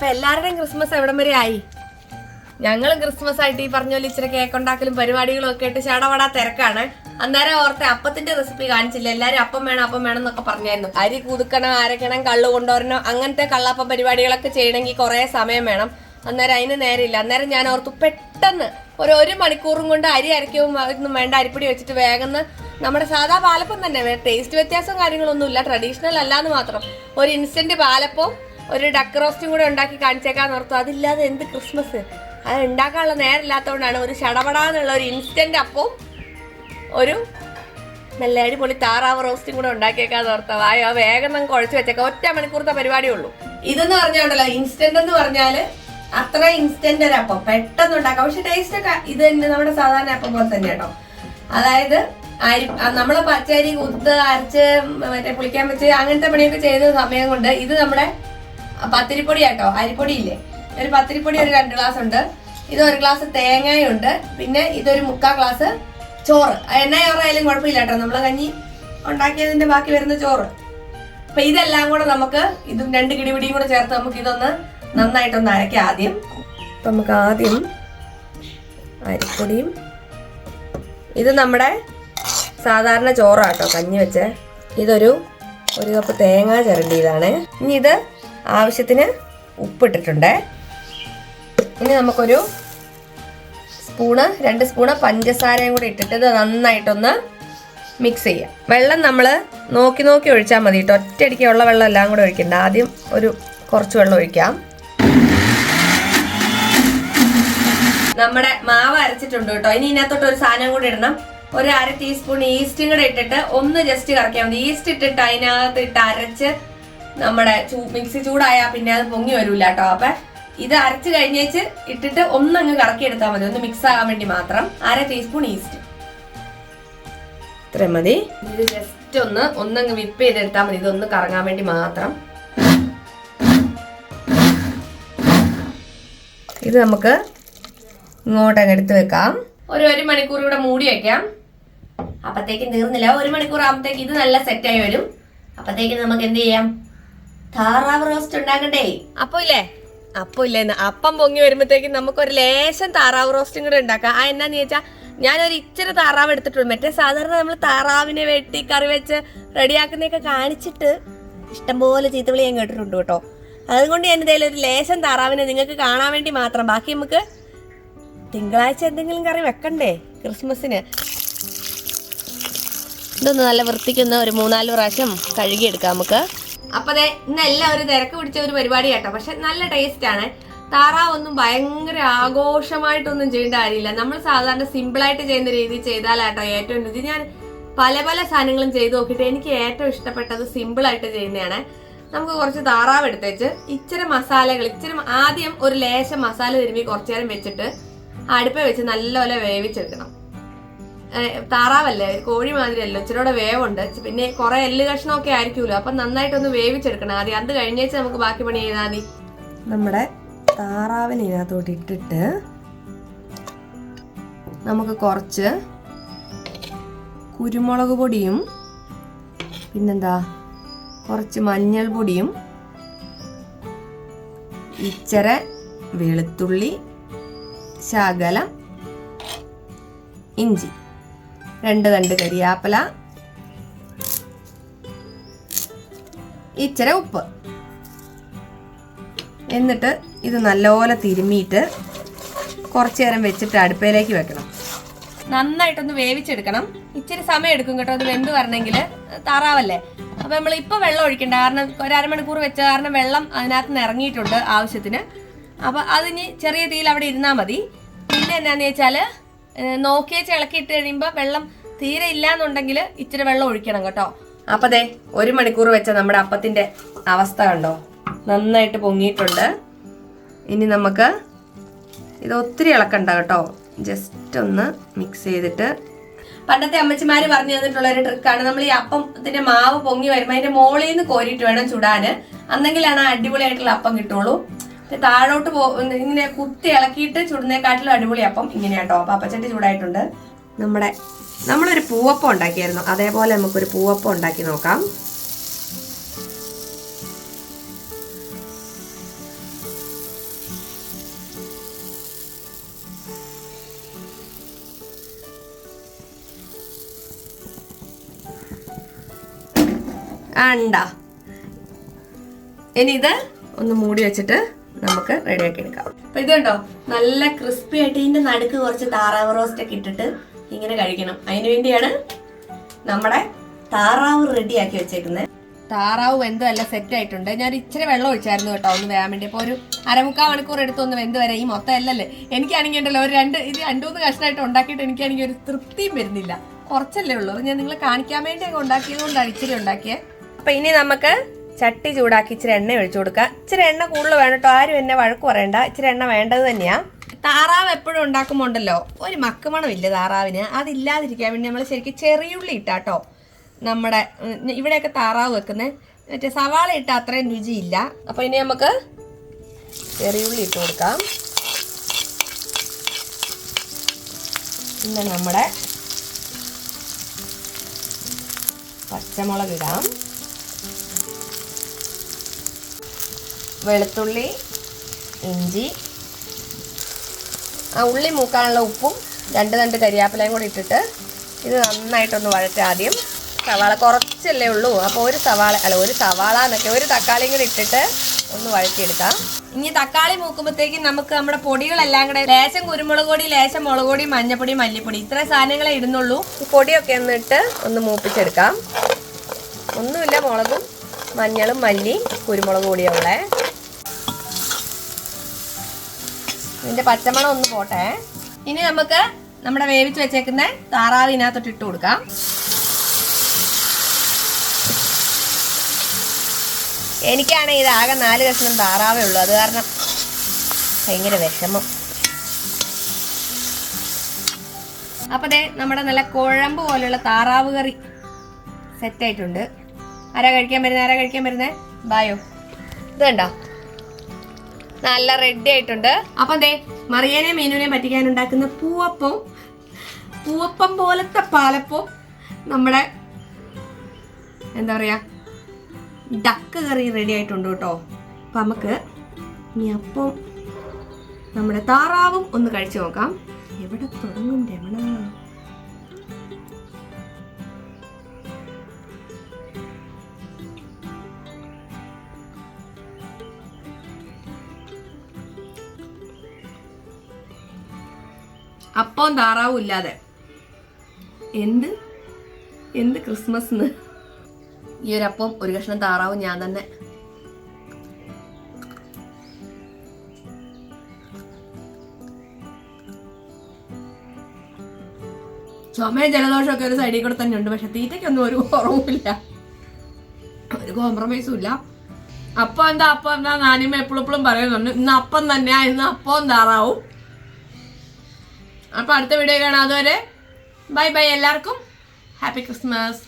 അപ്പൊ എല്ലാവരുടെയും ക്രിസ്മസ് എവിടം വരെ ആയി? ഞങ്ങളും ക്രിസ്മസ് ആയിട്ട് ഈ പറഞ്ഞ പോലെ ഇച്ചിരി കേക്ക് ഉണ്ടാക്കലും പരിപാടികളും ഒക്കെ ആയിട്ട് ചടപടാ തിരക്കാണ്. അന്നേരം ഓർത്തെ അപ്പത്തിന്റെ റെസിപ്പി കാണിച്ചില്ല. എല്ലാരും അപ്പം വേണം അപ്പം വേണം എന്നൊക്കെ പറഞ്ഞായിരുന്നു. അരി കുതുക്കണം അരക്കണം കള്ള് കൊണ്ടുവരണം അങ്ങനത്തെ കള്ളപ്പം പരിപാടികളൊക്കെ ചെയ്യണമെങ്കിൽ കുറെ സമയം വേണം. അന്നേരം അതിന് നേരമില്ല അന്നേരം ഞാൻ ഓർത്തു പെട്ടെന്ന് ഒരു ഒരു മണിക്കൂറും കൊണ്ട് അരി അരയ്ക്കും ഒന്നും വേണ്ട അരിപ്പൊടി വെച്ചിട്ട് വേഗം നമ്മുടെ സാധാ പാലപ്പം തന്നെ. ടേസ്റ്റ് വ്യത്യാസവും കാര്യങ്ങളൊന്നുമില്ല. ട്രഡീഷണൽ അല്ലാന്ന് മാത്രം. ഒരു ഇൻസ്റ്റന്റ് പാലപ്പവും ഒരു ഡക്ക് റോസ്റ്റും കൂടെ ഉണ്ടാക്കി കാണിച്ചേക്കാൻ ഓർത്തു. അതില്ലാതെ എന്ത് ക്രിസ്മസ് അത് ഉണ്ടാക്കാനുള്ള നേരമില്ലാത്തതുകൊണ്ടാണ് ഒരു ചടപടാന്നുള്ള ഒരു ഇൻസ്റ്റന്റ് അപ്പവും ഒരു നല്ല അടിപൊളി താറാവ് റോസ്റ്റും കൂടെ ഉണ്ടാക്കിയേക്കാൻ ഓർത്ത. വായോ വേഗം നമുക്ക് കുഴച്ച് വെച്ചേക്കാം. ഒറ്റ മണിക്കൂറത്തെ പരിപാടിയേ ഉള്ളൂ ഇതെന്ന് പറഞ്ഞാണ്ടല്ലോ ഇൻസ്റ്റന്റ് എന്ന് പറഞ്ഞാൽ അത്ര ഇൻസ്റ്റന്റ് ഒരു അപ്പം. പെട്ടെന്ന് ഉണ്ടാക്കാം. പക്ഷെ ടേസ്റ്റ് ഒക്കെ ഇത് തന്നെ നമ്മുടെ സാധാരണ അപ്പം പോലെ തന്നെ കേട്ടോ. അതായത് അരി നമ്മൾ പച്ചരി കുത്ത് അരച്ച് മറ്റേ പുളിക്കാൻ വെച്ച് അങ്ങനത്തെ പണിയൊക്കെ ചെയ്ത സമയം കൊണ്ട് ഇത് നമ്മുടെ പത്തിരിപ്പൊടി കേട്ടോ അരിപ്പൊടി ഇല്ലേ ഒരു പത്തിരിപ്പൊടി ഒരു രണ്ട് ഗ്ലാസ് ഉണ്ട്. ഇത് ഒരു ഗ്ലാസ് തേങ്ങയുണ്ട്. പിന്നെ ഇതൊരു മുക്കാൽ ഗ്ലാസ് ചോറ്. എണ്ണ ചോറായാലും കുഴപ്പമില്ല കേട്ടോ. നമ്മൾ കഞ്ഞി ഉണ്ടാക്കിയതിന്റെ ബാക്കി വരുന്ന ചോറ്. അപ്പൊ ഇതെല്ലാം കൂടെ നമുക്ക് ഇതും രണ്ട് കിടിപിടിയും കൂടെ ചേർത്ത് നമുക്ക് ഇതൊന്ന് നന്നായിട്ടൊന്ന് അരക്കാം ആദ്യം. നമുക്ക് ആദ്യം അരിപ്പൊടിയും ഇത് നമ്മുടെ സാധാരണ ചോറാട്ടോ കഞ്ഞി വെച്ച്. ഇതൊരു ഒരു കപ്പ് തേങ്ങ ചിരണ്ടിയതാണ്. ഇനി ഇത് ആവശ്യത്തിന് ഉപ്പിട്ടിട്ടുണ്ട്. ഇനി നമുക്കൊരു സ്പൂണ് രണ്ട് സ്പൂണ് പഞ്ചസാരയും കൂടി ഇട്ടിട്ട് ഇത് നന്നായിട്ടൊന്ന് മിക്സ് ചെയ്യാം. വെള്ളം നമ്മൾ നോക്കി നോക്കി ഒഴിച്ചാൽ മതി കേട്ടോ. ഒറ്റയടിക്ക് ഉള്ള വെള്ളം എല്ലാം കൂടെ ഒഴിക്കണ്ട. ആദ്യം ഒരു കുറച്ച് വെള്ളം ഒഴിക്കാം. നമ്മുടെ മാവ് അരച്ചിട്ടുണ്ട് കേട്ടോ. ഇനി ഇതിനകത്തോട്ട് ഒരു സാധനം കൂടി ഇടണം. ഒരു അര ടീസ്പൂൺ ഈസ്റ്റും കൂടെ ഇട്ടിട്ട് ഒന്ന് ജസ്റ്റ് കറക്കിയാൽ മതി. ഈസ്റ്റ് ഇട്ടിട്ട് അതിനകത്ത് ഇട്ട് അരച്ച് നമ്മുടെ ചൂ- മിക്സി ചൂടായാൽ പിന്നെ അത് പൊങ്ങി വരൂല കേട്ടോ അപ്പൊ ഇത് അരച്ച് കഴിഞ്ഞേച്ച് ഇട്ടിട്ട് ഒന്നങ്ങ് കറക്കി എടുത്താൽ മതി. ഒന്ന് മിക്സ് ആകാൻ വേണ്ടി മാത്രം. അര ടീസ്പൂൺ ഈസ്റ്റ് ഇത്രയും മതി. ഇത് ജസ്റ്റ് ഒന്ന് ഒന്നങ്ങ് വിപ്പ് ചെയ്തെടുത്താൽ മതി. ഇതൊന്ന് കറങ്ങാൻ വേണ്ടി മാത്രം. ഇത് നമുക്ക് ഇങ്ങോട്ടങ്ങ് എടുത്ത് വെക്കാം. ഒരു ഒരു മണിക്കൂർ ഇവിടെ മൂടി വെക്കാം. അപ്പത്തേക്കും തീർന്നില്ല. ഒരു മണിക്കൂർ ആകുമ്പത്തേക്ക് ഇത് നല്ല സെറ്റായി വരും. അപ്പത്തേക്കും നമുക്ക് എന്ത് ചെയ്യാം? താറാവ് റോസ്റ്റ് ഉണ്ടാക്കണ്ടേ അപ്പൊ ഇല്ലേ അപ്പൊ ഇല്ലേ അപ്പം പൊങ്ങി വരുമ്പോഴത്തേക്കും നമുക്കൊരു ലേശം താറാവ് റോസ്റ്റും കൂടെ ഉണ്ടാക്കാം. ആ എന്നാന്ന് ചോദിച്ചാൽ ഞാനൊരു ഇച്ചിരി താറാവ് എടുത്തിട്ടുണ്ട് മറ്റേ സാധാരണ നമ്മൾ താറാവിനെ വെട്ടി കറി വെച്ച് റെഡിയാക്കുന്നതൊക്കെ കാണിച്ചിട്ട് ഇഷ്ടംപോലെ ചീത്തവിളി ഞാൻ കേട്ടിട്ടുണ്ട് കേട്ടോ. അതുകൊണ്ട് ഞാൻ എന്തായാലും ഒരു ലേശം താറാവിനെ നിങ്ങൾക്ക് കാണാൻ വേണ്ടി മാത്രം. ബാക്കി നമുക്ക് തിങ്കളാഴ്ച എന്തെങ്കിലും കറി വെക്കണ്ടേ? ക്രിസ്മസിന്. ഇതൊന്ന് നല്ല വൃത്തിക്കൊന്ന് ഒരു മൂന്നാൽ പ്രാവശ്യം കഴുകിയെടുക്കാം നമുക്ക്. അപ്പൊ അതെ ഇന്ന് എല്ലാവരും തിരക്ക് പിടിച്ച ഒരു പരിപാടി കേട്ടോ പക്ഷെ നല്ല ടേസ്റ്റ് ആണ് താറാവൊന്നും ഭയങ്കര ആഘോഷമായിട്ടൊന്നും ചെയ്യേണ്ട കാര്യമില്ല. നമ്മൾ സാധാരണ സിമ്പിൾ ആയിട്ട് ചെയ്യുന്ന രീതിയിൽ ചെയ്താലാട്ടോ ഏറ്റവും രുചി ഞാൻ പല പല സാധനങ്ങളും ചെയ്ത് നോക്കിയിട്ട് എനിക്ക് ഏറ്റവും ഇഷ്ടപ്പെട്ടത് സിമ്പിൾ ആയിട്ട് ചെയ്യുന്നതാണ്. നമുക്ക് കുറച്ച് താറാവ് എടുത്തേച്ച് ഇച്ചിരി മസാലകൾ ഇച്ചിരി ആദ്യം ഒരു ലേശം മസാല തിരുമ്പി കുറച്ചു നേരം വെച്ചിട്ട് അടുപ്പ് വെച്ച് നല്ലപോലെ വേവിച്ചെടുക്കണം. താറാവല്ലേ? കോഴി മാതിരിയല്ലോ? ഇച്ചിരൂടെ വേവുണ്ട്. പിന്നെ കുറെ എല്ല് കഷ്ണമൊക്കെ ആയിരിക്കുമല്ലോ. അപ്പം നന്നായിട്ടൊന്ന് വേവിച്ചെടുക്കണം ആദ്യം. അത് കഴിഞ്ഞേച്ച് നമുക്ക് ബാക്കി പണി ചെയ്താൽ മതി. നമ്മുടെ താറാവിനെ ഇതിനകത്തോട്ട് ഇട്ടിട്ട് നമുക്ക് കുറച്ച് കുരുമുളക് പൊടിയും പിന്നെന്താ? കുറച്ച് മഞ്ഞൾ പൊടിയും ഇച്ചര വെളുത്തുള്ളി ശകലം ഇഞ്ചി. രണ്ട് തണ്ട് കരിയാപ്പല. ഇച്ചിരി ഉപ്പ്. എന്നിട്ട് ഇത് നല്ലപോലെ തിരുമ്മിയിട്ട് കുറച്ചു നേരം വെച്ചിട്ട് അടുപ്പയിലേക്ക് വെക്കണം. നന്നായിട്ടൊന്ന് വേവിച്ചെടുക്കണം. ഇച്ചിരി സമയം എടുക്കും കേട്ടോ അത് വെന്ത് വരണമെങ്കിൽ. താറാവല്ലേ? അപ്പൊ നമ്മൾ ഇപ്പോൾ വെള്ളം ഒഴിക്കണ്ട. കാരണം ഒരു അരമണിക്കൂർ വെച്ച കാരണം വെള്ളം അതിനകത്ത് നിന്ന് ഇറങ്ങിയിട്ടുണ്ട് ആവശ്യത്തിന്. അപ്പൊ അതിന് ചെറിയ തീയിൽ അവിടെ ഇരുന്നാൽ മതി. പിന്നെ എന്താണെന്ന് വെച്ചാൽ നോക്കിയേച്ച് ചിളക്കിയിട്ട് കഴിയുമ്പോൾ വെള്ളം തീരെ ഇല്ലാന്നുണ്ടെങ്കിൽ ഇച്ചിരി വെള്ളം ഒഴിക്കണം കേട്ടോ. അപ്പൊ ദേ ഒരു മണിക്കൂർ വെച്ച നമ്മുടെ അപ്പത്തിന്റെ അവസ്ഥ കണ്ടോ? നന്നായിട്ട് പൊങ്ങിയിട്ടുണ്ട്. ഇനി നമുക്ക് ഇത് ഒത്തിരി ഇളക്കണ്ട കേട്ടോ. ജസ്റ്റ് ഒന്ന് മിക്സ് ചെയ്തിട്ട്. പണ്ടത്തെ അമ്മച്ചിമാര് പറഞ്ഞു തന്നിട്ടുള്ള ഒരു ട്രിക്കാണ് നമ്മൾ ഈ അപ്പത്തിന്റെ മാവ് പൊങ്ങി വരുമ്പോൾ അതിന്റെ മോളിൽ നിന്ന് കോരിയിട്ട് വേണം ചുടാന് അന്നെങ്കിലാണ് അടിപൊളിയായിട്ടുള്ള അപ്പം കിട്ടുള്ളൂ. താഴോട്ട് പോ ഇങ്ങനെ കുത്തി ഇളക്കിയിട്ട് ചുടുന്നേക്കാട്ടിലും അടിപൊളി. അപ്പം ഇങ്ങനെയാട്ടോ. പപ്പച്ചട്ടി ചൂടായിട്ടുണ്ട്. നമ്മുടെ നമ്മളൊരു പൂവപ്പം ഉണ്ടാക്കിയായിരുന്നു. അതേപോലെ നമുക്കൊരു പൂവപ്പം ഉണ്ടാക്കി നോക്കാം. ഇനി ഇത് ഒന്ന് മൂടി വെച്ചിട്ട് നമുക്ക് റെഡിയാക്കി എടുക്കാം. അപ്പൊ ഇത് കണ്ടോ? നല്ല ക്രിസ്പി ആയിട്ട് ഇതിന്റെ നടുക്ക് കുറച്ച് താറാവ് റോസ്റ്റ് ഒക്കെ ഇട്ടിട്ട് ഇങ്ങനെ കഴിക്കണം. അതിനു വേണ്ടിയാണ് നമ്മുടെ താറാവ് റെഡിയാക്കി വെച്ചേക്കുന്നത്. താറാവ് വെന്ത് നല്ല സെറ്റ് ആയിട്ടുണ്ട്. ഞാൻ ഇച്ചിരി വെള്ളം ഒഴിച്ചായിരുന്നു കേട്ടോ ഒന്ന് വേകാൻ വേണ്ടി. അപ്പോൾ ഒരു അരമുക്കാൽ മണിക്കൂർ എടുത്ത് ഒന്ന് വെന്ത് വരെ ഈ മൊത്തം അല്ലല്ലേ? എനിക്കാണെങ്കിൽ ഉണ്ടല്ലോ ഒരു രണ്ട് ഇത് രണ്ടുമൂന്ന് കഷ്ണമായിട്ട് ഉണ്ടാക്കിയിട്ട് എനിക്കാണെങ്കിൽ ഒരു തൃപ്തിയും വരുന്നില്ല. കുറച്ചല്ലേ ഉള്ളൂ. ഞാൻ നിങ്ങളെ കാണിക്കാൻ വേണ്ടി അങ്ങ് ഉണ്ടാക്കിയത് കൊണ്ടാണ് ഇച്ചിരി ഉണ്ടാക്കിയത് അപ്പം ഇനി നമുക്ക് ചട്ടി ചൂടാക്കി ഇച്ചിരി എണ്ണ ഒഴിച്ചു കൊടുക്കുക. ഇച്ചിരി എണ്ണ കൂടുതൽ വേണം കേട്ടോ. ആരും എന്നെ വഴക്ക് പറയണ്ട. ഇച്ചിരി എണ്ണ വേണ്ടത് തന്നെയാ. താറാവ് എപ്പോഴും ഉണ്ടാക്കുമ്പോണ്ടല്ലോ. ഒരു മക്കുമണമില്ല താറാവിന്? അതില്ലാതിരിക്കാൻ വേണ്ടി നമ്മൾ ശരിക്കും ചെറിയുള്ളി ഇട്ടാട്ടോ നമ്മുടെ ഇവിടെയൊക്കെ താറാവ് വെക്കുന്നത് മറ്റേ സവാള ഇട്ട അത്രയും രുചിയില്ല. അപ്പൊ ഇനി നമുക്ക് ചെറിയുള്ളി ഇട്ട് കൊടുക്കാം. പിന്നെ നമ്മുടെ പച്ചമുളക് ഇടാം. വെളുത്തുള്ളി ഇഞ്ചി ആ ഉള്ളി മൂക്കാനുള്ള ഉപ്പും രണ്ട് രണ്ട് കരിയാപ്പിലയും കൂടി ഇട്ടിട്ട് ഇത് നന്നായിട്ടൊന്ന് വഴറ്റ ആദ്യം. സവാള കുറച്ചല്ലേ ഉള്ളൂ. അപ്പോൾ ഒരു സവാള അല്ല ഒരു സവാള എന്നൊക്കെ ഒരു തക്കാളിയും കൂടി ഇട്ടിട്ട് ഒന്ന് വഴറ്റിയെടുക്കാം. ഇനി തക്കാളി മൂക്കുമ്പോഴത്തേക്കും നമുക്ക് നമ്മുടെ പൊടികളെല്ലാം കൂടെ ലേശം കുരുമുളക് പൊടി ലേശം മുളക് പൊടി മഞ്ഞപ്പൊടി മല്ലിപ്പൊടി ഇത്ര സാധനങ്ങളെ ഇടുന്നുള്ളൂ. ഈ പൊടിയൊക്കെ ഒന്ന് ഇട്ട് ഒന്ന് മൂപ്പിച്ചെടുക്കാം. ഒന്നുമില്ല മുളകും മഞ്ഞളും മല്ലി കുരുമുളക് പൊടിയുള്ളേ ഇതിന്റെ പച്ചമണം ഒന്ന് പോട്ടെ. ഇനി നമുക്ക് നമ്മുടെ വേവിച്ച് വെച്ചേക്കുന്ന താറാവ് ഇതിനകത്തോട്ട് ഇട്ട് കൊടുക്കാം. എനിക്കാണെങ്കിൽ ഇത് ആകെ നാല് കഷ്ണം താറാവേ ഉള്ളൂ. അത് കാരണം ഭയങ്കര വിഷമം. അപ്പൊ ദേ നമ്മുടെ നല്ല കുഴമ്പ് പോലെയുള്ള താറാവ് കറി സെറ്റ് ആയിട്ടുണ്ട്. ആരാ കഴിക്കാൻ വരുന്നത് ആരാ കഴിക്കാൻ വരുന്നത് ബായോ. ഇത് കണ്ടോ? നല്ല റെഡി ആയിട്ടുണ്ട്. അപ്പൊ അതെ മറിയനെ മീനുവിനെ പറ്റിക്കാൻ ഉണ്ടാക്കുന്ന പൂവപ്പം പൂവപ്പം പോലത്തെ പാലപ്പം നമ്മുടെ എന്താ പറയാ ഡക്ക് കറി റെഡി ആയിട്ടുണ്ട് കേട്ടോ. അപ്പൊ നമുക്ക് ഇനി അപ്പം നമ്മുടെ താറാവും ഒന്ന് കഴിച്ചു നോക്കാം. എവിടെ തുടങ്ങും രമണ? അപ്പവും താറാവും ഇല്ലാതെ. എന്ത്? എന്ത് ക്രിസ്മസ് ഈ ഒരു അപ്പം ഒരു കഷ്ണം താറാവും ഞാൻ തന്നെ. ചുമയും ജലദോഷമൊക്കെ ഒരു സൈഡിൽ കൂടെ തന്നെ ഉണ്ട് പക്ഷെ തീറ്റയ്ക്കൊന്നും ഒരു കുറവുമില്ല. ഒരു കോംപ്രമൈസും ഇല്ല. അപ്പം എന്താ അപ്പം എന്താ? നാനിമ എപ്പോഴും എപ്പോഴും പറയുന്നുണ്ട് ഇന്ന് അപ്പം തന്നെയാ ഇന്ന് അപ്പവും താറാവും. അപ്പൊ അടുത്ത വീഡിയോ കാണാം. അതുവരെ ബൈ ബൈ എല്ലാവർക്കും. Happy Christmas